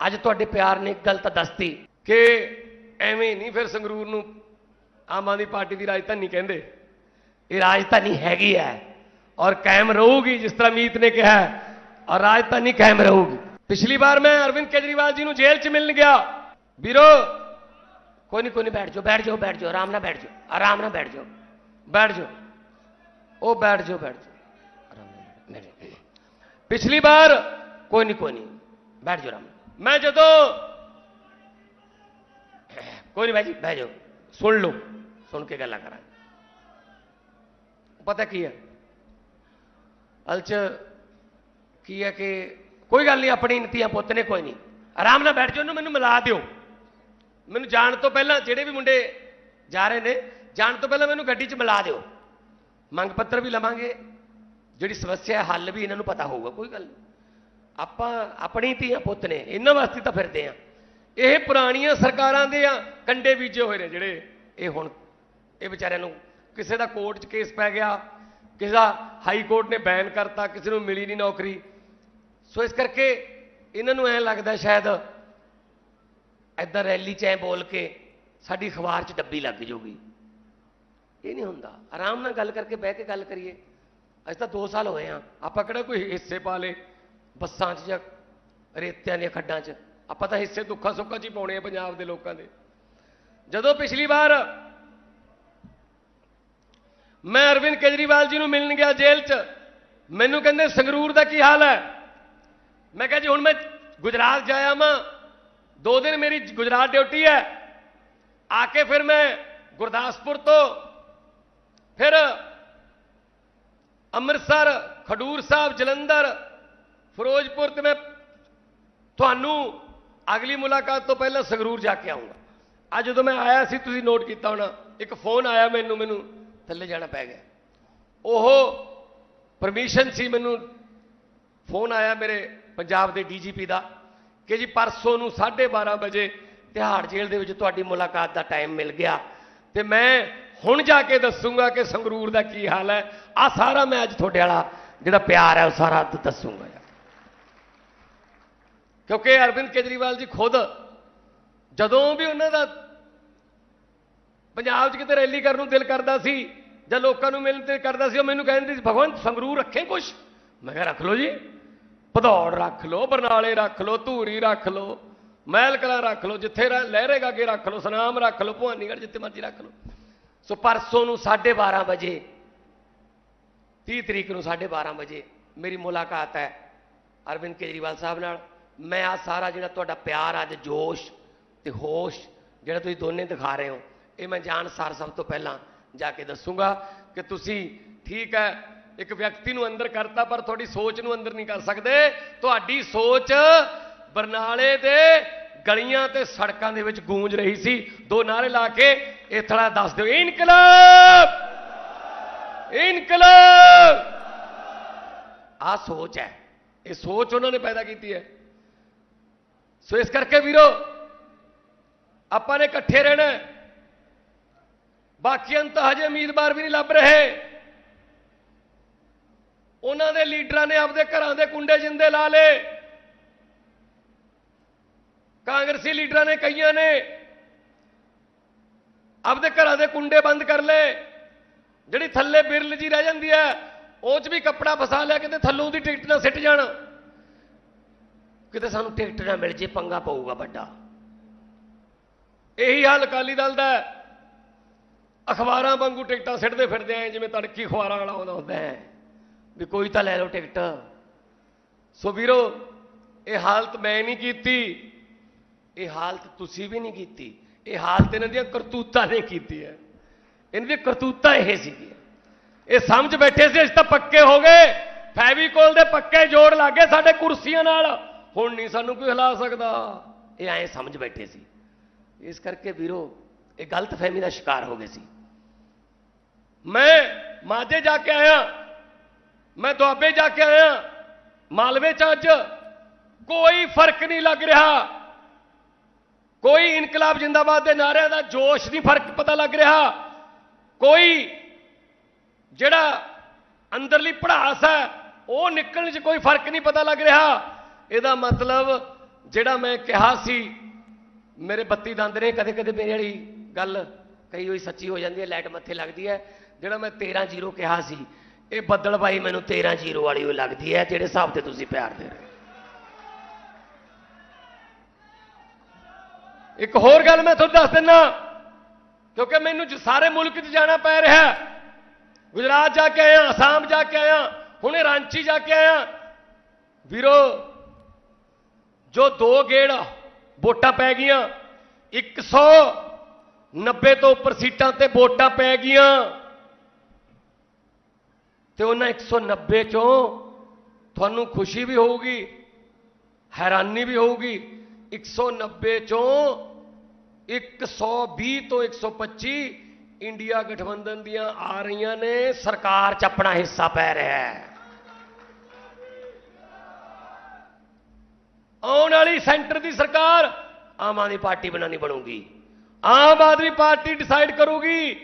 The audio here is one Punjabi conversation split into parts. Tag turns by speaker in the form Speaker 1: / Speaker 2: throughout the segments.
Speaker 1: ਅੱਜ ਤੁਹਾਡੇ ਪਿਆਰ ਨੇ ਇੱਕ ਗੱਲ ਤਾਂ ਦੱਸਤੀ। ਕਿ ਐਵੇਂ ਨਹੀਂ ਫਿਰ ਸੰਗਰੂਰ ਨੂੰ ਆਮ ਆਦਮੀ ਪਾਰਟੀ ਦੀ ਰਾਜਧਾਨੀ ਕਹਿੰਦੇ। ਇਹ ਰਾਜਧਾਨੀ ਹੈਗੀ ਹੈ ਔਰ ਕਾਇਮ ਰਹੂਗੀ ਜਿਸ ਤਰ੍ਹਾਂ ਮੀਤ ਨੇ ਕਿਹਾ ਹੈ, ਔਰ ਰਾਜਧਾਨੀ ਕਾਇਮ ਰਹੂਗੀ। ਪਿਛਲੀ ਵਾਰ ਮੈਂ ਅਰਵਿੰਦ ਕੇਜਰੀਵਾਲ ਜੀ ਨੂੰ ਜੇਲ੍ਹ 'ਚ ਮਿਲਣ ਗਿਆ। ਵੀਰੋ ਕੋਈ ਨਹੀਂ ਕੋਈ ਨਹੀਂ ਬੈਠ ਜਾਓ ਬੈਠ ਜਾਓ ਬੈਠ ਜਾਓ ਆਰਾਮ ਨਾਲ ਬੈਠ ਜਾਓ ਆਰਾਮ ਨਾਲ ਬੈਠ ਜਾਓ। ਬੈਠ ਜਾਓ। ਉਹ ਬੈਠ ਜਾਓ ਬੈਠ ਜਾਓ। ਆਰਾਮ ਨਾਲ ਬੈਠ ਜਾਓ। ਪਿਛਲੀ ਵਾਰ ਕੋਈ ਨਹੀਂ ਕੋਈ ਨਹੀਂ ਬੈਠ ਮੈਂ ਜਦੋਂ ਕੋਈ ਨਹੀਂ ਬਾਈ ਜੀ ਬਹਿ ਜਾਓ। ਸੁਣ ਲਓ, ਸੁਣ ਕੇ ਗੱਲਾਂ ਕਰਾਂਗੇ। ਪਤਾ ਕੀ ਹੈ? ਅਲਚ ਕੀ ਹੈ ਕਿ ਕੋਈ ਗੱਲ ਨਹੀਂ, ਆਪਣੀ ਨੀਤੀਆਂ ਪੁੱਤ ਨੇ, ਕੋਈ ਨਹੀਂ। ਆਰਾਮ ਨਾਲ ਬੈਠ ਜਾਓ ਉਹਨੂੰ ਮੈਨੂੰ ਮਿਲਾ ਦਿਓ। ਮੈਨੂੰ ਜਾਣ ਤੋਂ ਪਹਿਲਾਂ ਜਿਹੜੇ ਵੀ ਮੁੰਡੇ ਜਾ ਰਹੇ ਨੇ, ਜਾਣ ਤੋਂ ਪਹਿਲਾਂ ਮੈਨੂੰ ਗੱਡੀ 'ਚ ਮਿਲਾ ਦਿਓ। ਮੰਗ ਪੱਤਰ ਵੀ ਲਵਾਂਗੇ। ਜਿਹੜੀ ਸਮੱਸਿਆ ਹੱਲ ਵੀ ਇਹਨਾਂ ਨੂੰ ਪਤਾ ਹੋਊਗਾ, ਕੋਈ ਗੱਲ ਨਹੀਂ। ਆਪਾਂ ਆਪਣੀ ਧੀਆਂ ਪੁੱਤ ਨੇ, ਇਹਨਾਂ ਵਾਸਤੇ ਤਾਂ ਫਿਰਦੇ ਆ। ਇਹ ਪੁਰਾਣੀਆਂ ਸਰਕਾਰਾਂ ਦੇ ਆ, ਕੰਡੇ ਬੀਜੇ ਹੋਏ ਨੇ ਜਿਹੜੇ। ਇਹ ਹੁਣ, ਇਹ ਵਿਚਾਰਿਆਂ ਨੂੰ ਕਿਸੇ ਦਾ ਕੋਰਟ 'ਚ ਕੇਸ ਪੈ ਗਿਆ, ਕਿਸੇ ਦਾ ਹਾਈ ਕੋਰਟ ਨੇ ਬੈਨ ਕਰਤਾ, ਕਿਸੇ ਨੂੰ ਮਿਲੀ ਨਹੀਂ ਨੌਕਰੀ। ਸੋ ਇਸ ਕਰਕੇ ਇਹਨਾਂ ਨੂੰ ਐਂ ਲੱਗਦਾ ਸ਼ਾਇਦ ਐਦਾਂ ਰੈਲੀ 'ਚ ਐ ਬੋਲ ਕੇ ਸਾਡੀ ਅਖਬਾਰ 'ਚ ਡੱਬੀ ਲੱਗ ਜਾਊਗੀ ਇਹ ਨਹੀਂ ਹੁੰਦਾ। ਆਰਾਮ ਨਾਲ ਗੱਲ ਕਰਕੇ ਬਹਿ ਕੇ ਗੱਲ ਕਰੀਏ। ਅੱਜ ਤਾਂ 2 ਸਾਲ ਹੋਏ ਆ। ਆਪਾਂ ਕਿਹੜਾ ਕੋਈ ਹਿੱਸੇ ਪਾ ਲੇ ਬੱਸਾਂ 'ਚ ਜਾਂ ਰੇਤਿਆਂ ਦੀਆਂ ਖੱਡਾਂ 'ਚ। ਆਪਾਂ ਤਾਂ ਹਿੱਸੇ ਦੁੱਖਾਂ ਸੁੱਖਾਂ 'ਚ ਹੀ ਪਾਉਣੇ ਆ ਪੰਜਾਬ ਦੇ ਲੋਕਾਂ ਦੇ। ਜਦੋਂ ਪਿਛਲੀ ਵਾਰ ਮੈਂ ਅਰਵਿੰਦ ਕੇਜਰੀਵਾਲ ਜੀ ਨੂੰ ਮਿਲਣ ਗਿਆ ਜੇਲ੍ਹ 'ਚ, ਮੈਨੂੰ ਕਹਿੰਦੇ, ਸੰਗਰੂਰ ਦਾ ਕੀ ਹਾਲ ਹੈ? ਮੈਂ ਕਿਹਾ, ਜੀ, ਹੁਣ ਮੈਂ ਗੁਜਰਾਤ ਜਾਇਆ ਮਾਂ ਦੋ ਦਿਨ ਮੇਰੀ ਗੁਜਰਾਤ ਡਿਊਟੀ ਹੈ। ਆ ਕੇ ਫਿਰ ਮੈਂ ਗੁਰਦਾਸਪੁਰ ਤੋਂ ਫਿਰ ਅੰਮ੍ਰਿਤਸਰ, ਖਡੂਰ ਸਾਹਿਬ, ਜਲੰਧਰ ਫਿਰੋਜ਼ਪੁਰ ਤੇ ਮੈਂ ਤੁਹਾਨੂੰ ਅਗਲੀ ਮੁਲਾਕਾਤ ਤੋਂ ਪਹਿਲਾਂ ਸੰਗਰੂਰ ਜਾ ਕੇ ਆਉਂਗਾ ਅੱਜ ਜਦੋਂ ਮੈਂ ਆਇਆ ਸੀ, ਤੁਸੀਂ ਨੋਟ ਕੀਤਾ ਹੋਣਾ, ਇੱਕ ਫੋਨ ਆਇਆ ਮੈਨੂੰ ਮੈਨੂੰ ਥੱਲੇ ਜਾਣਾ ਪੈ ਗਿਆ। ਉਹ ਪਰਮਿਸ਼ਨ ਸੀ ਮੈਨੂੰ ਫੋਨ ਆਇਆ ਮੇਰੇ ਪੰਜਾਬ ਦੇ ਡੀਜੀਪੀ ਦਾ ਕਿ ਜੀ ਪਰਸੋਂ ਨੂੰ 12:30 ਵਜੇ ਤਿਹਾੜ ਜੇਲ੍ਹ ਦੇ ਵਿੱਚ ਤੁਹਾਡੀ ਮੁਲਾਕਾਤ ਦਾ ਟਾਈਮ ਮਿਲ ਗਿਆ। ਤੇ ਮੈਂ ਹੁਣ ਜਾ ਕੇ ਦੱਸੂਗਾ ਕਿ ਸੰਗਰੂਰ ਦਾ ਕੀ ਹਾਲ ਹੈ। ਆ ਸਾਰਾ ਮੈਂ ਅੱਜ ਤੁਹਾਡੇ ਵਾਲਾ ਜਿਹੜਾ ਪਿਆਰ ਹੈ, ਉਹ ਸਾਰਾ ਦ- ਦੱਸੂਗਾ ਯਾਰ। ਕਿਉਂਕਿ ਅਰਵਿੰਦ ਕੇਜਰੀਵਾਲ ਜੀ ਖੁਦ ਜਦੋਂ ਵੀ ਉਹਨਾਂ ਦਾ ਪੰਜਾਬ 'ਚ ਕਿਤੇ ਰੈਲੀ ਕਰਨ ਨੂੰ ਦਿਲ ਕਰਦਾ ਸੀ ਜਾਂ ਲੋਕਾਂ ਨੂੰ ਮਿਲਣ ਤੇ ਕਰਦਾ ਸੀ, ਉਹ ਮੈਨੂੰ ਕਹਿੰਦੇ ਸੀ, ਭਗਵੰਤ, ਸੰਗਰੂਰ ਰੱਖੇ ਕੁਛ? ਮੈਂ ਕਿਹਾ, ਰੱਖ ਲਓ ਜੀ। ਭਦੌੜ ਰੱਖ ਲਓ, ਬਰਨਾਲੇ ਰੱਖ ਲਓ, ਧੂਰੀ ਰੱਖ ਲਓ ਮਹਿਲ ਕਲਾਂ ਰੱਖ ਲਓ, ਜਿੱਥੇ ਰ- ਲਹਿਰੇਗਾ ਕੇ ਰੱਖ ਲਓ, ਸਨਾਮ ਰੱਖ ਲਓ, ਭਵਾਨੀਗੜ੍ਹ ਜਿੱਥੇ ਮਰਜ਼ੀ ਰੱਖ ਲਓ। ਸੋ ਪਰਸੋਂ ਨੂੰ 12:30 ਵਜੇ 30 ਤਰੀਕ ਨੂੰ 12:30 ਵਜੇ ਮੇਰੀ ਮੁਲਾਕਾਤ ਹੈ ਅਰਵਿੰਦ ਕੇਜਰੀਵਾਲ ਸਾਹਿਬ ਨਾਲ। ਮੈਂ ਆ ਸਾਰਾ ਜਿਹੜਾ ਤੁਹਾਡਾ ਪਿਆਰ, ਅੱਜ ਜੋਸ਼ ਤੇ ਹੋਸ਼ ਜਿਹੜਾ ਤੁਸੀਂ ਦੋਨੇ ਦਿਖਾ ਰਹੇ ਹੋ, ਇਹ ਮੈਂ ਜਾਣ ਸਾਰ ਸਭ ਤੋਂ ਪਹਿਲਾਂ ਜਾ ਕੇ ਦੱਸੂਗਾ ਕਿ ਤੁਸੀਂ ਠੀਕ ਹੈ, ਇੱਕ ਵਿਅਕਤੀ ਨੂੰ ਅੰਦਰ ਕਰਤਾ ਪਰ ਤੁਹਾਡੀ ਸੋਚ ਨੂੰ ਅੰਦਰ ਨਹੀਂ ਕਰ ਸਕਦੇ। ਤੁਹਾਡੀ ਸੋਚ ਬਰਨਾਲੇ ਦੇ ਗਲੀਆਂ ਤੇ ਸੜਕਾਂ ਦੇ ਵਿੱਚ ਗੂੰਜ ਰਹੀ ਸੀ। ਦੋ ਨਾਰੇ ਲਾ ਕੇ ਇਹ ਥੜਾ ਦੱਸ ਦਿਓ, ਇਨਕਲਾਬ! ਇਨਕਲਾਬ! ਆ ਸੋਚ ਹੈ, ਇਹ ਸੋਚ ਉਹਨਾਂ ਨੇ ਪੈਦਾ ਕੀਤੀ ਹੈ। ਸੋ ਇਸ ਕਰਕੇ ਵੀਰੋ, ਆਪਾਂ ਨੇ ਇਕੱਠੇ ਰਹਿਣਾ ਬਾਕੀਆਂ ਨੂੰ ਤਾਂ ਹਜੇ ਉਮੀਦਵਾਰ ਵੀ ਨਹੀਂ ਲੱਭ ਰਹੇ। ਉਹਨਾਂ ਦੇ ਲੀਡਰਾਂ ਨੇ ਆਪਦੇ ਘਰਾਂ ਦੇ ਕੁੰਡੇ ਜਿੰਦੇ ਲਾ ਲਏ। ਕਾਂਗਰਸੀ ਲੀਡਰਾਂ ਨੇ ਕਈਆਂ ਨੇ ਆਪਦੇ ਘਰਾਂ ਦੇ ਕੁੰਡੇ ਬੰਦ ਕਰ ਲਏ। ਜਿਹੜੀ ਥੱਲੇ ਬਿਰਲ ਜੀ ਰਹਿ ਜਾਂਦੀ ਹੈ, ਉਹ 'ਚ ਵੀ ਕੱਪੜਾ ਫਸਾ ਲਿਆ, ਕਿਤੇ ਥੱਲੋਂ ਦੀ ਟਿਕਟ ਨਾ ਸਿੱਟ ਜਾਣ। ਕਿਤੇ ਸਾਨੂੰ ਟਿਕਟ ਨਾ ਮਿਲ ਜੇ, ਪੰਗਾ ਪਊਗਾ ਵੱਡਾ। ਇਹੀ ਹਾਲ ਅਕਾਲੀ ਦਲ ਦਾ ਅਖਬਾਰਾਂ ਵਾਂਗੂ ਟਿਕਟਾਂ ਸਿੱਟਦੇ ਫਿਰਦੇ ਆਂ, ਜਿਵੇਂ ਤੜਕੀ ਅਖਬਾਰਾਂ ਵਾਲਾ ਆਉਂਦਾ ਹੁੰਦਾ ਹੈ, ਵੀ ਕੋਈ ਤਾਂ ਲੈ ਲਓ ਟਿਕਟ। ਸੋ ਵੀਰੋ, ਇਹ ਹਾਲਤ ਮੈਂ ਨਹੀਂ ਕੀਤੀ। ਇਹ ਹਾਲਤ ਤੁਸੀਂ ਵੀ ਨਹੀਂ ਕੀਤੀ। ਇਹ ਹਾਲਤ ਇਹਨਾਂ ਦੀਆਂ ਕਰਤੂਤਾਂ ਨੇ ਕੀਤੀ ਹੈ। ਇਹਨਾਂ ਦੀਆਂ ਕਰਤੂਤਾਂ ਇਹ ਸੀਗੀਆਂ। ਇਹ ਸਮਝ ਬੈਠੇ ਸੀ, ਅਸੀਂ ਤਾਂ ਪੱਕੇ ਹੋ ਗਏ। ਫੈਵੀਕੋਲ ਦੇ ਪੱਕੇ ਜੋੜ ਲੱਗੇ ਸਾਡੇ ਕੁਰਸੀਆਂ ਨਾਲ। ਹੁਣ ਨਹੀਂ ਸਾਨੂੰ ਕੋਈ ਹਿਲਾ ਸਕਦਾ। ਇਹ ਐਂ ਸਮਝ ਬੈਠੇ ਸੀ। ਇਸ ਕਰਕੇ ਵੀਰੋ, ਇਹ ਗਲਤ ਫਹਿਮੀ ਦਾ ਸ਼ਿਕਾਰ ਹੋ ਗਏ ਸੀ। ਮੈਂ ਮਾਝੇ ਜਾ ਕੇ ਆਇਆ। ਮੈਂ ਦੁਆਬੇ ਜਾ ਕੇ ਆਇਆ। ਮਾਲਵੇ ਚ ਅੱਜ ਕੋਈ ਫ਼ਰਕ ਨਹੀਂ ਲੱਗ ਰਿਹਾ। ਕੋਈ ਇਨਕਲਾਬ ਜਿੰਦਾਬਾਦ ਦੇ ਨਾਰਿਆਂ ਦਾ ਜੋਸ਼ ਨਹੀਂ ਫ਼ਰਕ ਪਤਾ ਲੱਗ ਰਿਹਾ। ਕੋਈ ਜਿਹੜਾ ਅੰਦਰਲੀ ਪੜਾਸ ਹੈ, ਉਹ ਨਿਕਲਣ 'ਚ ਕੋਈ ਫ਼ਰਕ ਨਹੀਂ ਪਤਾ ਲੱਗ ਰਿਹਾ। ਇਹਦਾ ਮਤਲਬ ਜਿਹੜਾ ਮੈਂ ਕਿਹਾ ਸੀ, ਮੇਰੇ ਬੱਤੀ ਦੰਦ ਨੇ, ਕਦੇ ਕਦੇ ਮੇਰੀ ਵਾਲੀ ਗੱਲ ਕਈ ਹੋਈ ਸੱਚੀ ਹੋ ਜਾਂਦੀ ਹੈ, ਲਾਈਟ ਮੱਥੇ ਲੱਗਦੀ ਹੈ। ਜਿਹੜਾ ਮੈਂ 13 ਜ਼ੀਰੋ ਕਿਹਾ ਸੀ, ਇਹ ਬੱਦਲ ਬਾਈ ਮੈਨੂੰ 13 ਜ਼ੀਰੋ ਵਾਲੀ ਉਹ ਲੱਗਦੀ ਹੈ, ਜਿਹੜੇ ਹਿਸਾਬ ਤੇ ਤੁਸੀਂ ਪਿਆਰ ਦੇ ਰਹੇ ਇੱਕ ਹੋਰ ਗੱਲ ਮੈਂ ਤੁਹਾਨੂੰ ਦੱਸ ਦਿੰਨਾ, ਕਿਉਂਕਿ ਮੈਨੂੰ ਸਾਰੇ ਮੁਲਕ 'ਚ ਜਾਣਾ ਪੈ ਰਿਹਾ ਗੁਜਰਾਤ ਜਾ ਕੇ ਆਇਆ, ਅਸਾਮ ਜਾ ਕੇ ਆਇਆ, ਹੁਣੇ ਰਾਂਚੀ ਜਾ ਕੇ ਆਇਆ। ਵੀਰੋ ਜੋ ਦੋ ਗੇੜ ਵੋਟਾਂ ਪੈ ਗਈਆਂ 190 ਤੋਂ ਉੱਪਰ ਸੀਟਾਂ ਤੇ ਵੋਟਾਂ ਪੈ ਗਈਆਂ, ਤੇ ਉਹਨਾਂ 190 ਚੋਂ ਤੁਹਾਨੂੰ ਖੁਸ਼ੀ ਵੀ ਹੋਊਗੀ, ਹੈਰਾਨੀ ਵੀ ਹੋਊਗੀ 190 ਚੋਂ 120 ਤੋਂ 125 ਇੰਡੀਆ ਗਠਬੰਧਨ ਦੀਆਂ ਆ ਰਹੀਆਂ ਨੇ, ਸਰਕਾਰ 'ਚ ਆਪਣਾ ਹਿੱਸਾ ਪੈ ਰਿਹਾ ਹੈ। ਆਉਣ ਵਾਲੀ ਸੈਂਟਰ ਦੀ ਸਰਕਾਰ ਆਮ ਆਦਮੀ ਪਾਰਟੀ ਬਣਾਣੀ ਬਣੂਗੀ। ਆਮ ਆਦਮੀ ਪਾਰਟੀ ਡਿਸਾਈਡ ਕਰੂਗੀ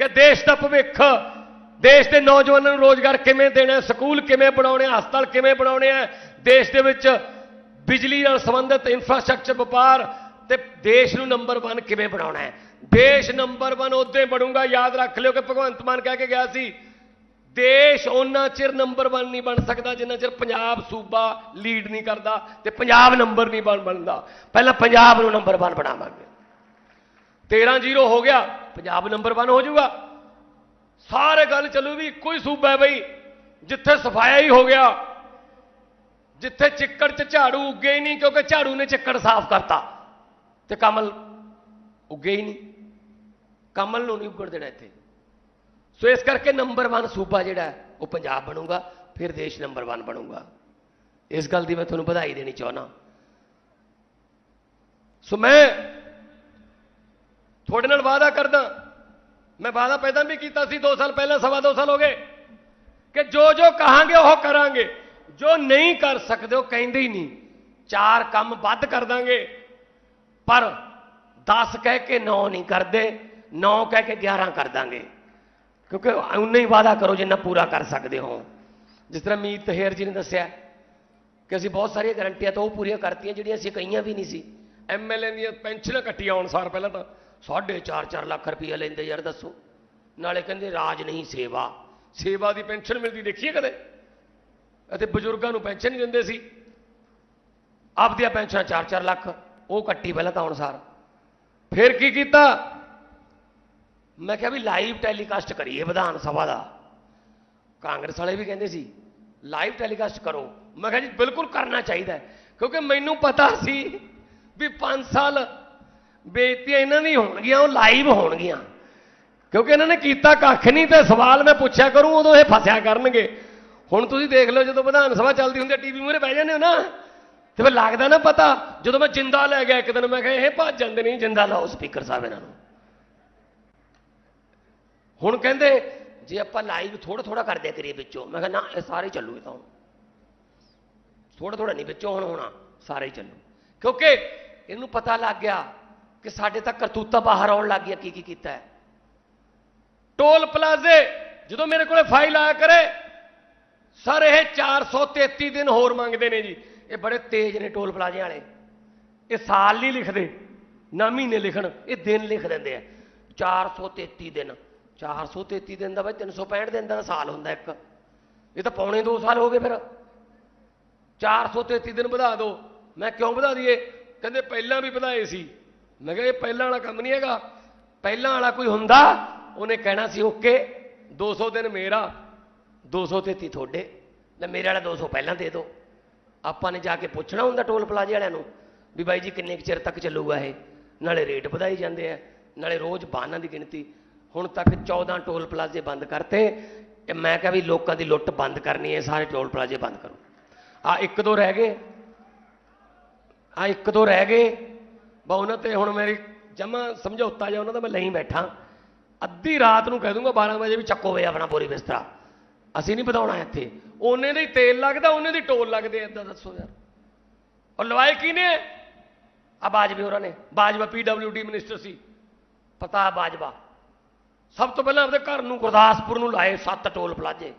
Speaker 1: ਕਿ ਦੇਸ਼ ਦਾ ਭਵਿੱਖ, ਦੇਸ਼ ਦੇ ਨੌਜਵਾਨਾਂ ਨੂੰ ਰੋਜ਼ਗਾਰ ਕਿਵੇਂ ਦੇਣਾ, ਸਕੂਲ ਕਿਵੇਂ ਬਣਾਉਣੇ, ਹਸਪਤਾਲ ਕਿਵੇਂ ਬਣਾਉਣੇ ਆ, ਦੇਸ਼ ਦੇ ਵਿੱਚ ਬਿਜਲੀ ਨਾਲ ਸੰਬੰਧਿਤ ਇਨਫਰਾਸਟ੍ਰਕਚਰ ਵਪਾਰ ਤੇ ਦੇਸ਼ ਨੂੰ ਨੰਬਰ 1 ਕਿਵੇਂ ਬਣਾਉਣਾ ਹੈ। ਦੇਸ਼ ਨੰਬਰ 1 ਉਦੋਂ ਬਣੂਗਾ, ਯਾਦ ਰੱਖ ਲਿਓ ਕਿ ਭਗਵੰਤ ਮਾਨ ਕਹਿ ਕੇ ਗਿਆ ਸੀ ਦੇਸ਼ ਉਹਨਾਂ ਚਿਰ ਨੰਬਰ 1 ਨਹੀਂ ਬਣ ਸਕਦਾ, ਜਿੰਨਾ ਚਿਰ ਪੰਜਾਬ ਸੂਬਾ ਲੀਡ ਨਹੀਂ ਕਰਦਾ ਤੇ ਪੰਜਾਬ ਨੰਬਰ ਨਹੀਂ ਬਣ ਬਣਦਾ। ਪਹਿਲਾਂ ਪੰਜਾਬ ਨੂੰ ਨੰਬਰ 1 ਬਣਾਵਾਂਗੇ। 13-0 ਹੋ ਗਿਆ, ਪੰਜਾਬ ਨੰਬਰ 1 ਹੋ ਜਾਊਗਾ। ਸਾਰੇ ਗੱਲ ਚੱਲੂ ਵੀ ਇੱਕੋ ਹੀ ਸੂਬਾ ਹੈ ਬਈ, ਜਿੱਥੇ ਸਫਾਇਆ ਹੀ ਹੋ ਗਿਆ, ਜਿੱਥੇ ਚਿੱਕੜ 'ਚ ਝਾੜੂ ਉੱਗੇ ਹੀ ਨਹੀਂ, ਕਿਉਂਕਿ ਝਾੜੂ ਨੇ ਚਿੱਕੜ ਸਾਫ਼ ਕਰਤਾ। ਤੇ ਕਮਲ ਉੱਗੇ ਹੀ ਨਹੀਂ। ਕਮਲ ਨੂੰ ਨਹੀਂ ਉੱਗੜ ਦੇਣਾ ਇੱਥੇ। ਸੋ ਇਸ ਕਰਕੇ ਨੰਬਰ 1 ਸੂਬਾ ਜਿਹੜਾ ਉਹ ਪੰਜਾਬ ਬਣੂਗਾ, ਫਿਰ ਦੇਸ਼ ਨੰਬਰ 1 ਬਣੂਗਾ। ਇਸ ਗੱਲ ਦੀ ਮੈਂ ਤੁਹਾਨੂੰ ਵਧਾਈ ਦੇਣੀ ਚਾਹੁੰਦਾ। ਸੋ ਮੈਂ ਤੁਹਾਡੇ ਨਾਲ ਵਾਅਦਾ ਕਰਦਾ, ਮੈਂ ਵਾਅਦਾ ਪਹਿਲਾਂ ਵੀ ਕੀਤਾ ਸੀ 2 ਸਾਲ ਪਹਿਲਾਂ, ਸਵਾ 2 ਸਾਲ ਹੋ ਗਏ, ਕਿ ਜੋ ਜੋ ਕਹਾਂਗੇ, ਉਹ ਕਰਾਂਗੇ। ਜੋ ਨਹੀਂ ਕਰ ਸਕਦੇ, ਉਹ ਕਹਿੰਦੇ ਹੀ ਨਹੀਂ। ਚਾਰ ਕੰਮ ਵੱਧ ਕਰ ਦਾਂਗੇ, ਪਰ 10 ਕਹਿ ਕੇ 9 ਨਹੀਂ ਕਰਦੇ 9 ਕਹਿ ਕੇ 11 ਕਰ ਦਾਂਗੇ। ਕਿਉਂਕਿ ਉਨਾ ਹੀ ਵਾਅਦਾ ਕਰੋ ਜਿੰਨਾ ਪੂਰਾ ਕਰ ਸਕਦੇ ਹੋ। ਜਿਸ ਤਰ੍ਹਾਂ ਮੀਤ ਹੇਰ ਜੀ ਨੇ ਦੱਸਿਆ ਕਿ ਅਸੀਂ ਬਹੁਤ ਸਾਰੀਆਂ ਗਰੰਟੀਆਂ ਤਾਂ ਉਹ ਪੂਰੀਆਂ ਕਰਤੀਆਂ ਜਿਹੜੀਆਂ ਅਸੀਂ ਕਹੀਆਂ ਵੀ ਨਹੀਂ ਸੀ। ਐਮਐਲਏ ਦੀਆਂ ਪੈਨਸ਼ਨਾਂ ਕੱਟੀਆਂ ਆਉਣ ਸਾਰ ਪਹਿਲਾਂ ਤਾਂ 4.5 ਲੱਖ ਰੁਪਈਆ ਲੈਂਦੇ ਯਾਰ ਦੱਸੋ। ਨਾਲੇ ਕਹਿੰਦੇ ਰਾਜ ਨਹੀਂ ਸੇਵਾ। ਸੇਵਾ ਦੀ ਪੈਨਸ਼ਨ ਮਿਲਦੀ ਦੇਖੀਏ ਕਦੇ। ਅਤੇ ਬਜ਼ੁਰਗਾਂ ਨੂੰ ਪੈਨਸ਼ਨ ਨਹੀਂ ਦਿੰਦੇ ਸੀ। ਆਪਦੀਆਂ ਪੈਨਸ਼ਨਾਂ 4-4 ਲੱਖ, ਉਹ ਕੱਟੀ ਪਹਿਲਾਂ ਤਾਂ ਆਉਣ ਸਾਰ। ਫਿਰ ਕੀ ਕੀਤਾ? ਮੈਂ ਕਿਹਾ ਵੀ ਲਾਈਵ ਟੈਲੀਕਾਸਟ ਕਰੀਏ ਵਿਧਾਨ ਸਭਾ ਦਾ। ਕਾਂਗਰਸ ਵਾਲੇ ਵੀ ਕਹਿੰਦੇ ਸੀ ਲਾਈਵ ਟੈਲੀਕਾਸਟ ਕਰੋ। ਮੈਂ ਕਿਹਾ ਜੀ ਬਿਲਕੁਲ ਕਰਨਾ ਚਾਹੀਦਾ ਕਿਉਂਕਿ ਮੈਨੂੰ ਪਤਾ ਸੀ ਵੀ 5 ਸਾਲ ਬੇਇੱਜ਼ਤੀਆਂ ਇਹਨਾਂ ਦੀ ਹੋਣਗੀਆਂ, ਉਹ ਲਾਈਵ ਹੋਣਗੀਆਂ। ਕਿਉਂਕਿ ਇਹਨਾਂ ਨੇ ਕੀਤਾ ਕੱਖ ਨਹੀਂ ਤੇ ਸਵਾਲ ਮੈਂ ਪੁੱਛਿਆ ਕਰੂੰ, ਉਦੋਂ ਇਹ ਫਸਿਆ ਕਰਨਗੇ। ਹੁਣ ਤੁਸੀਂ ਦੇਖ ਲਓ ਜਦੋਂ ਵਿਧਾਨ ਸਭਾ ਚੱਲਦੀ ਹੁੰਦੀ ਹੈ, ਟੀਵੀ ਮੂਹਰੇ ਬਹਿ ਜਾਂਦੇ ਹੋ ਨਾ, ਤੇ ਫਿਰ ਲੱਗਦਾ ਨਾ ਪਤਾ, ਜਦੋਂ ਮੈਂ ਜਿੰਦਾ ਲੈ ਗਿਆ ਇੱਕ ਦਿਨ, ਮੈਂ ਕਿਹਾ ਇਹ ਭੱਜ ਜਾਂਦੇ ਨਹੀਂ, ਜਿੰਦਾ ਲਾਓ ਸਪੀਕਰ ਸਾਹਿਬ ਇਹਨਾਂ ਨੂੰ। ਹੁਣ ਕਹਿੰਦੇ, ਜੇ ਆਪਾਂ ਲਾਈਵ ਥੋੜਾ ਥੋੜਾ ਕਰਦੇ ਕਰੀਏ ਵਿੱਚੋਂ, ਮੈਂ ਕਿਹਾ, ਨਾ, ਇਹ ਸਾਰੇ ਚੱਲੂ ਇਹ ਤਾਂ ਥੋੜਾ ਥੋੜਾ ਨਹੀਂ, ਵਿੱਚੋਂ ਹੁਣ ਹੋਣਾ, ਸਾਰੇ ਚੱਲੂ। ਕਿਉਂਕਿ ਇਹਨੂੰ ਪਤਾ ਲੱਗ ਗਿਆ ਕਿ ਸਾਡੇ ਤਾਂ ਕਰਤੂਤਾ ਬਾਹਰ ਆਉਣ ਲੱਗ ਗਿਆ ਕੀ ਕੀ ਕੀਤਾ ਟੋਲ ਪਲਾਜ਼ੇ, ਜਦੋਂ ਮੇਰੇ ਕੋਲੇ ਫਾਈਲ ਆਇਆ ਕਰੇ, ਸਰ, ਇਹ 433 ਦਿਨ ਹੋਰ ਮੰਗਦੇ ਨੇ ਜੀ। ਇਹ ਬੜੇ ਤੇਜ਼ ਨੇ ਟੋਲ ਪਲਾਜ਼ੇ ਵਾਲੇ। ਇਹ ਸਾਲ ਨਹੀਂ ਲਿਖਦੇ, ਨਾ ਮਹੀਨੇ ਲਿਖਣ, ਇਹ ਦਿਨ ਲਿਖ ਦਿੰਦੇ ਆ। 433 ਦਿਨ। 433 ਦਿਨ ਦਾ ਬਾਈ 365 ਦਿਨ ਦਾ ਸਾਲ ਹੁੰਦਾ ਇੱਕ। ਇਹ ਤਾਂ ਪੌਣੇ 2 ਸਾਲ ਹੋ ਗਏ ਫਿਰ। 433 ਦਿਨ ਵਧਾ ਦਿਓ ਮੈਂ ਕਿਉਂ ਵਧਾ ਦਈਏ? ਕਹਿੰਦੇ ਪਹਿਲਾਂ ਵੀ ਵਧਾਏ ਸੀ। ਮੈਂ ਕਿਹਾ ਇਹ ਪਹਿਲਾਂ ਵਾਲਾ ਕੰਮ ਨਹੀਂ ਹੈਗਾ। ਪਹਿਲਾਂ ਵਾਲਾ ਕੋਈ ਹੁੰਦਾ, ਉਹਨੇ ਕਹਿਣਾ ਸੀ, ਓਕੇ 200 ਦਿਨ ਮੇਰਾ 233 ਤੁਹਾਡੇ। ਲੈ ਮੇਰੇ ਵਾਲਾ 200 ਪਹਿਲਾਂ ਦੇ ਦਿਓ ਆਪਾਂ ਨੇ ਜਾ ਕੇ ਪੁੱਛਣਾ ਹੁੰਦਾ ਟੋਲ ਪਲਾਜ਼ੇ ਵਾਲਿਆਂ ਨੂੰ ਵੀ ਬਾਈ ਜੀ ਕਿੰਨੇ ਕੁ ਚਿਰ ਤੱਕ ਚੱਲੂਗਾ ਇਹ? ਨਾਲੇ ਰੇਟ ਵਧਾਈ ਜਾਂਦੇ ਆ। ਨਾਲੇ ਰੋਜ਼ ਵਾਹਨਾਂ ਦੀ ਗਿਣਤੀ। ਹੁਣ ਤੱਕ 14 ਟੋਲ ਪਲਾਜ਼ੇ ਬੰਦ ਕਰਤੇ ਤੇ ਮੈਂ ਕਿਹਾ ਵੀ ਲੋਕਾਂ ਦੀ ਲੁੱਟ ਬੰਦ ਕਰਨੀ ਹੈ, ਸਾਰੇ ਟੋਲ ਪਲਾਜ਼ੇ ਬੰਦ ਕਰੋ। ਆ ਇੱਕ ਦੋ ਰਹਿ ਗਏ। ਆ ਇੱਕ ਦੋ ਰਹਿ ਗਏ। ਬਾ ਉਹਨਾਂ ਤੇ ਹੁਣ ਮੇਰੀ ਜਮਾ ਸਮਝੌਤਾ ਜਾਂ ਉਹਨਾਂ ਦਾ ਮੈਂ ਲਈ ਬੈਠਾ। ਅੱਧੀ ਰਾਤ ਨੂੰ ਕਹਿ ਦੂੰਗਾ 12 ਵਜੇ ਵੀ ਚੱਕੋ ਵੇ ਆਪਣਾ ਬੋਰੀ ਬਿਸਤਰਾ। ਅਸੀਂ ਨਹੀਂ ਵਧਾਉਣਾ ਇੱਥੇ। ਉਹਨੇ ਦੇ ਹੀ ਤੇਲ ਲੱਗਦਾ, ਉਹਨੇ ਦੀ ਟੋਲ ਲੱਗਦੇ, ਏਦਾਂ ਦੱਸੋ ਯਾਰ। ਔਰ ਲਵਾਏ ਕੀ ਨੇ ਆ ਬਾਜਵੇ ਹੋਰਾਂ ਨੇ। ਬਾਜਵਾ ਪੀਡਬਲਿਊਡੀ ਮਿਨਿਸਟਰ ਸੀ। ਪਤਾ ਬਾਜਵਾ। ਸਭ ਤੋਂ ਪਹਿਲਾਂ ਆਪਦੇ ਘਰ ਨੂੰ ਗੁਰਦਾਸਪੁਰ ਨੂੰ ਲਾਏ, ਸੱਤ ਟੋਲ ਪਲਾਜੇ।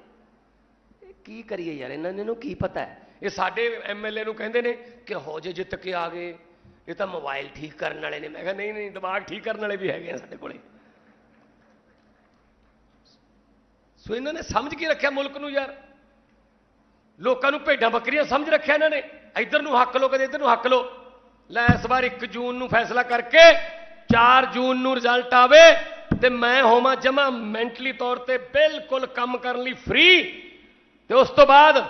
Speaker 1: ਇਹ ਕੀ ਕਰੀਏ ਯਾਰ, ਇਹਨਾਂ ਨੂੰ ਕੀ ਪਤਾ ਹੈ? ਇਹ ਸਾਡੇ ਐਮਐਲਏ ਨੂੰ ਕਹਿੰਦੇ ਨੇ ਕਿ ਹੋ ਜੇ ਜਿੱਤ ਕੇ ਆ ਗਏ, ਇਹ ਤਾਂ ਮੋਬਾਈਲ ਠੀਕ ਕਰਨ ਵਾਲੇ ਨੇ। ਮੈਂ ਕਿਹਾ, ਨਹੀਂ ਨਹੀਂ, ਦਿਮਾਗ ਠੀਕ ਕਰਨ ਵਾਲੇ ਵੀ ਹੈਗੇ ਆ ਸਾਡੇ ਕੋਲੇ। ਸੋ ਇਹਨਾਂ ਨੇ ਸਮਝ ਕੇ ਰੱਖਿਆ ਮੁਲਕ ਨੂੰ ਯਾਰ। ਲੋਕਾਂ ਨੂੰ ਭੇਡਾਂ ਬੱਕਰੀਆਂ ਸਮਝ ਰੱਖਿਆ ਇਹਨਾਂ ਨੇ। ਇੱਧਰ ਨੂੰ ਹੱਕ ਲੋ ਕਦੇ ਇੱਧਰ ਨੂੰ ਹੱਕ ਲੋ ਲੈ, ਇਸ ਵਾਰ 1 ਜੂਨ ਨੂੰ ਫੈਸਲਾ ਕਰਕੇ 4 ਜੂਨ ਨੂੰ ਰਿਜ਼ਲਟ ਆਵੇ। ਤੇ ਮੈਂ ਹੋਵਾਂ ਜਮਾ ਮੈਂਟਲੀ ਤੌਰ ਤੇ ਬਿਲਕੁਲ ਕੰਮ ਕਰਨ ਲਈ ਫ੍ਰੀ ਤੇ ਉਸ ਤੋਂ ਬਾਅਦ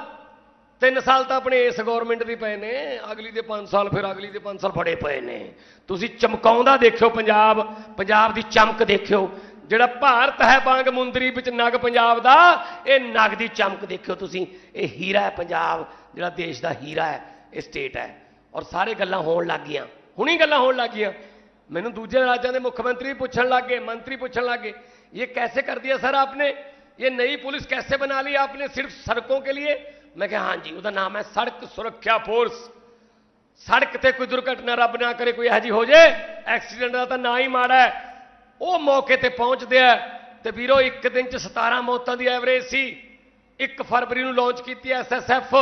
Speaker 1: 3 ਸਾਲ ਤਾਂ ਆਪਣੇ ਇਸ ਗਵਰਨਮੈਂਟ ਦੀ ਪਏ ਨੇ, ਅਗਲੀ ਦੇ 5 ਸਾਲ ਫਿਰ ਅਗਲੀ ਦੇ 5 ਸਾਲ ਫੜੇ ਪਏ ਨੇ। ਤੁਸੀਂ ਚਮਕਾਉਂਦਾ ਦੇਖਿਓ ਪੰਜਾਬ ਪੰਜਾਬ ਦੀ ਚਮਕ ਦੇਖਿਓ। ਜਿਹੜਾ ਭਾਰਤ ਹੈ ਬਾਂਗ ਮੁੰਦਰੀ ਵਿੱਚ ਨਗ ਪੰਜਾਬ ਦਾ, ਇਹ ਨਗ ਦੀ ਚਮਕ ਦੇਖਿਓ ਤੁਸੀਂ। ਇਹ ਹੀਰਾ ਹੈ ਪੰਜਾਬ, ਜਿਹੜਾ ਦੇਸ਼ ਦਾ ਹੀਰਾ ਹੈ, ਇਹ ਸਟੇਟ ਹੈ। ਔਰ ਸਾਰੇ ਗੱਲਾਂ ਹੋਣ ਲੱਗ ਗਈਆਂ। ਹੁਣੀ ਗੱਲਾਂ ਹੋਣ ਲੱਗ ਗਈਆਂ। ਮੈਨੂੰ ਦੂਜੇ ਰਾਜਾਂ ਦੇ ਮੁੱਖ ਮੰਤਰੀ ਪੁੱਛਣ ਲੱਗ ਗਏ ਮੰਤਰੀ ਪੁੱਛਣ ਲੱਗ ਗਏ ਇਹ कैसे कर दिया सर आपने ये नई पुलिस कैसे बना ली आपने सिर्फ सड़कों के लिए मैं कहा हाँ जी ਉਹਦਾ ਨਾਮ ਹੈ ਸੜਕ ਸੁਰੱਖਿਆ ਫੋਰਸ ਸੜਕ ਤੇ ਕੋਈ ਦੁਰਘਟਨਾ ਰੱਬ ਨਾ ਕਰੇ ਕੋਈ ਇਹੋ ਜਿਹੀ ਹੋ ਜੇ ਐਕਸੀਡੈਂਟ ਦਾ ਤਾਂ ਨਾ ਹੀ ਮਾੜਾ ਹੈ ਉਹ ਮੌਕੇ ਤੇ ਪਹੁੰਚਦੇ ਆ ਤੇ ਵੀਰੋ ਇੱਕ ਦਿਨ ਚ 17 ਮੌਤਾਂ ਦੀ ਐਵਰੇਜ ਸੀ 1 ਫਰਵਰੀ ਨੂੰ ਲਾਂਚ ਕੀਤੀ ਐਸਐਸਐਫ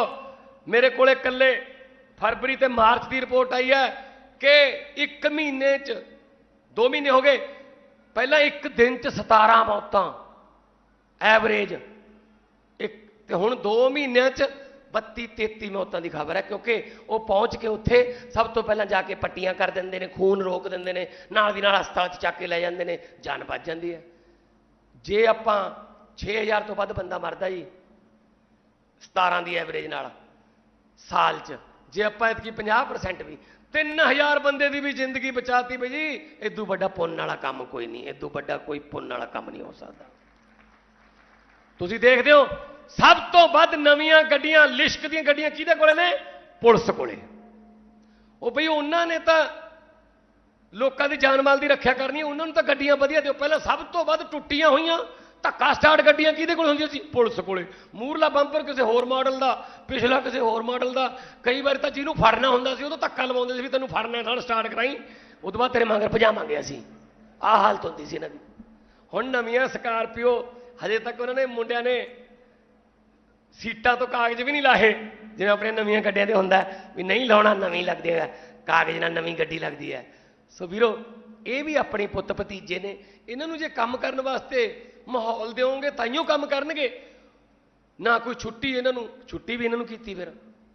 Speaker 1: ਮੇਰੇ ਕੋਲੇ ਇਕੱਲੇ ਫਰਵਰੀ ਤੇ ਮਾਰਚ ਦੀ ਰਿਪੋਰਟ ਆਈ ਹੈ ਕਿ ਇੱਕ ਮਹੀਨੇ ਚ 2 ਮਹੀਨੇ ਹੋ ਗਏ, ਪਹਿਲਾਂ ਇੱਕ ਦਿਨ ਚ 17 ਮੌਤਾਂ, ਐਵਰੇਜ। ਇੱਕ ਤੇ ਹੁਣ 2 ਮਹੀਨਿਆਂ ਚ 32 33 ਮੌਤਾਂ ਦੀ ਖਬਰ ਹੈ, ਕਿਉਂਕਿ ਉਹ ਪਹੁੰਚ ਕੇ ਉੱਥੇ ਸਭ ਤੋਂ ਪਹਿਲਾਂ ਜਾ ਕੇ ਪੱਟੀਆਂ ਕਰ ਦਿੰਦੇ ਨੇ, ਖੂਨ ਰੋਕ ਦਿੰਦੇ ਨੇ, ਨਾਲ ਦੀ ਨਾਲ ਹਸਪਤਾਲ ਚ ਚੱਕ ਕੇ ਲੈ ਜਾਂਦੇ ਨੇ, ਜਾਨ ਬਚ ਜਾਂਦੀ ਹੈ। ਜੇ ਆਪਾਂ 6000 ਤੋਂ ਵੱਧ ਬੰਦਾ ਮਰਦਾ ਜੀ 17 ਦੀ ਐਵਰੇਜ ਨਾਲ, ਸਾਲ ਚ। ਜੇ ਆਪਾਂ ਇਤਕੀ 50% ਵੀ 3000 ਬੰਦੇ ਦੀ ਵੀ ਜ਼ਿੰਦਗੀ ਬਚਾਤੀ ਬਈ ਜੀ ਇਦੋਂ ਵੱਡਾ ਪੁੰਨ ਵਾਲਾ ਕੰਮ ਕੋਈ ਨਹੀਂ ਇਦੋਂ ਵੱਡਾ ਕੋਈ ਪੁੰਨ ਵਾਲਾ ਕੰਮ ਨਹੀਂ ਹੋ ਸਕਦਾ। ਤੁਸੀਂ ਦੇਖਦੇ ਹੋ, ਸਭ ਤੋਂ ਵੱਧ ਨਵੀਆਂ ਗੱਡੀਆਂ, ਲਿਸ਼ਕ ਦੀਆਂ ਗੱਡੀਆਂ ਕਿਹਦੇ ਕੋਲੇ ਨੇ? ਪੁਲਿਸ ਕੋਲੇ। ਉਹ ਬਈ ਉਹਨਾਂ ਨੇ ਤਾਂ ਲੋਕਾਂ ਦੀ ਜਾਨ ਮਾਲ ਦੀ ਰੱਖਿਆ ਕਰਨੀ, ਉਹਨਾਂ ਨੂੰ ਤਾਂ ਗੱਡੀਆਂ ਵਧੀਆ ਦਿਓ। ਪਹਿਲਾਂ ਸਭ ਤੋਂ ਵੱਧ ਟੁੱਟੀਆਂ ਹੋਈਆਂ ਧੱਕਾ ਸਟਾਰਟ ਗੱਡੀਆਂ ਕਿਹਦੇ ਕੋਲ ਹੁੰਦੀਆਂ ਸੀ? ਪੁਲਿਸ ਕੋਲੇ। ਮੂਰਲਾ ਬੰਪਰ ਕਿਸੇ ਹੋਰ ਮਾਡਲ ਦਾ, ਪਿਛਲਾ ਕਿਸੇ ਹੋਰ ਮਾਡਲ ਦਾ। ਕਈ ਵਾਰ ਤਾਂ ਜਿਹਨੂੰ ਫੜਨਾ ਹੁੰਦਾ ਸੀ, ਉਹ ਤਾਂ ਧੱਕਾ ਲਵਾਉਂਦੇ ਸੀ ਵੀ ਤੈਨੂੰ ਫੜਨਾ ਨਾਲ ਸਟਾਰਟ ਕਰਾਈ। ਉਦੋਂ ਬਾਅਦ ਤੇਰੇ ਮਗਰ ਭਜਾਵਾਂਗੇ ਅਸੀਂ ਆਹ ਹਾਲਤ ਹੁੰਦੀ ਸੀ ਇਹਨਾਂ ਦੀ। ਹੁਣ ਨਵੀਆਂ ਸਕਾਰਪੀਓ, ਹਜੇ ਤੱਕ ਉਹਨਾਂ ਨੇ ਮੁੰਡਿਆਂ ਨੇ ਸੀਟਾਂ ਤੋਂ ਕਾਗਜ਼ ਵੀ ਨਹੀਂ ਲਾਹੇ। ਜਿਵੇਂ ਆਪਣੇ ਨਵੀਆਂ ਗੱਡੀਆਂ ਤੇ ਹੁੰਦਾ ਵੀ ਨਹੀਂ ਲਾਉਣਾ, ਨਵੀਂ ਲੱਗਦੀ ਹੈ। ਕਾਗਜ਼ ਨਾਲ ਨਵੀਂ ਗੱਡੀ ਲੱਗਦੀ ਹੈ। ਸੋ ਵੀਰੋ, ਇਹ ਵੀ ਆਪਣੇ ਪੁੱਤ ਭਤੀਜੇ ਨੇ। ਇਹਨਾਂ ਨੂੰ ਜੇ ਕੰਮ ਕਰਨ ਵਾਸਤੇ ਮਾਹੌਲ ਦਿਓਗੇ, ਤਾਈਓ ਕੰਮ ਕਰਨਗੇ। ਨਾ ਕੋਈ ਛੁੱਟੀ ਇਹਨਾਂ ਨੂੰ, ਛੁੱਟੀ ਵੀ ਇਹਨਾਂ ਨੂੰ ਕੀਤੀ ਫਿਰ।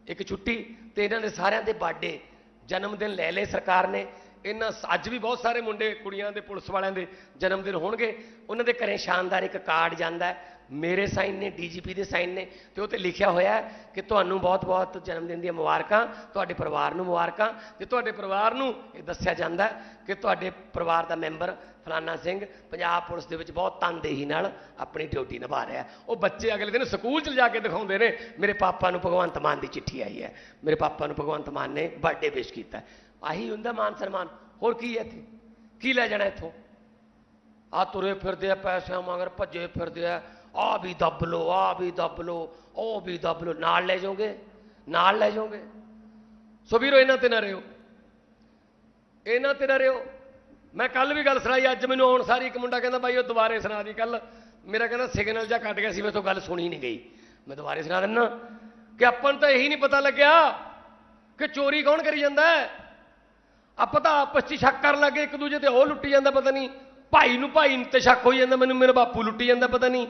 Speaker 1: ਇੱਕ ਛੁੱਟੀ ਤੇ ਇਹਨਾਂ ਦੇ ਸਾਰਿਆਂ ਦੇ ਬਾਡੇ, ਜਨਮ ਦਿਨ ਲੈ ਲਏ ਸਰਕਾਰ ਨੇ। ਇਹਨਾਂ ਅੱਜ ਵੀ ਬਹੁਤ ਸਾਰੇ ਮੁੰਡੇ ਕੁੜੀਆਂ ਦੇ, ਪੁਲਿਸ ਵਾਲਿਆਂ ਦੇ ਜਨਮ ਦਿਨ ਹੋਣਗੇ। ਉਹਨਾਂ ਦੇ ਘਰੇ ਸ਼ਾਨਦਾਰ ਇੱਕ ਕਾਰਡ ਜਾਂਦਾ ਮੇਰੇ ਸਾਈਨ ਨੇ, ਡੀਜੀਪੀ ਦੇ ਸਾਈਨ ਨੇ, ਤੇ ਉਹ ਤੇ ਲਿਖਿਆ ਹੋਇਆ ਕਿ ਤੁਹਾਨੂੰ ਬਹੁਤ-ਬਹੁਤ ਜਨਮ ਦਿਨ ਦੀਆਂ ਮੁਬਾਰਕਾਂ, ਤੁਹਾਡੇ ਪਰਿਵਾਰ ਨੂੰ ਮੁਬਾਰਕਾਂ। ਤੇ ਤੁਹਾਡੇ ਪਰਿਵਾਰ ਨੂੰ ਇਹ ਦੱਸਿਆ ਜਾਂਦਾ ਕਿ ਤੁਹਾਡੇ ਪਰਿਵਾਰ ਦਾ ਮੈਂਬਰ ਫਲਾਨਾ ਸਿੰਘ ਪੰਜਾਬ ਪੁਲਿਸ ਦੇ ਵਿੱਚ ਬਹੁਤ ਤਨਦੇਹੀ ਨਾਲ ਆਪਣੀ ਡਿਊਟੀ ਨਿਭਾ ਰਿਹਾ ਉਹ ਬੱਚੇ ਅਗਲੇ ਦਿਨ ਸਕੂਲ 'ਚ ਜਾ ਕੇ ਦਿਖਾਉਂਦੇ ਨੇ ਮੇਰੇ ਪਾਪਾ ਨੂੰ ਭਗਵੰਤ ਮਾਨ ਦੀ ਚਿੱਠੀ ਆਈ ਹੈ। ਮੇਰੇ ਪਾਪਾ ਨੂੰ ਭਗਵੰਤ ਮਾਨ ਨੇ ਬਰਥਡੇ ਵਿਸ਼ ਕੀਤਾ ਆਹੀ ਹੁੰਦਾ ਮਾਨ ਸਨਮਾਨ, ਹੋਰ ਕੀ ਹੈ ਇੱਥੇ? ਕੀ ਲੈ ਜਾਣਾ ਇੱਥੋਂ? ਆ ਤੁਰੇ ਫਿਰਦੇ ਆ ਪੈਸਿਆਂ ਮਗਰ, ਭੱਜੇ ਫਿਰਦੇ ਆ। ਆ ਵੀ ਦੱਬ ਲੋ ਆ ਵੀ ਦੱਬ ਲੋ ਉਹ ਵੀ ਦੱਬ ਲੋ ਨਾਲ ਲੈ ਜਾਓਗੇ? ਨਾਲ ਲੈ ਜਾਓਗੇ? ਸੋ ਵੀਰੋ, ਇਹਨਾਂ ਤੇ ਨਾ ਰਿਓ ਇਹਨਾਂ ਤੇ ਨਾ ਰਿਓ ਮੈਂ ਕੱਲ ਵੀ ਗੱਲ ਸੁਣਾਈ, ਅੱਜ ਮੈਨੂੰ ਆਉਣ ਸਾਰੀ ਇੱਕ ਮੁੰਡਾ ਕਹਿੰਦਾ, ਬਾਈ, ਉਹ ਦੁਬਾਰੇ ਸੁਣਾ ਦੀ ਕੱਲ ਮੇਰਾ ਕਹਿੰਦਾ, ਸਿਗਨਲ ਜਾਂ ਕੱਟ ਗਿਆ ਸੀ ਮੇਰੇ ਤੋਂ ਗੱਲ ਸੁਣੀ ਨਹੀਂ ਗਈ। ਮੈਂ ਦੁਬਾਰੇ ਸੁਣਾ ਦਿੰਦਾ ਕਿ ਆਪਾਂ ਨੂੰ ਤਾਂ ਇਹੀ ਨਹੀਂ ਪਤਾ ਲੱਗਿਆ ਕਿ ਚੋਰੀ ਕੌਣ ਕਰੀ ਜਾਂਦਾ ਹੈ। ਆਪਾਂ ਤਾਂ ਆਪਸ 'ਚ ਸ਼ੱਕ ਕਰਨ ਲੱਗੇ ਇੱਕ ਦੂਜੇ ਤੇ ਉਹ ਲੁੱਟੀ ਜਾਂਦਾ, ਪਤਾ ਨਹੀਂ। ਭਾਈ ਨੂੰ ਭਾਈ ਤੇ ਸ਼ੱਕ ਹੋਈ ਜਾਂਦਾ, ਮੈਨੂੰ ਮੇਰੇ ਬਾਪੂ ਲੁੱਟੀ ਜਾਂਦਾ, ਪਤਾ ਨਹੀਂ।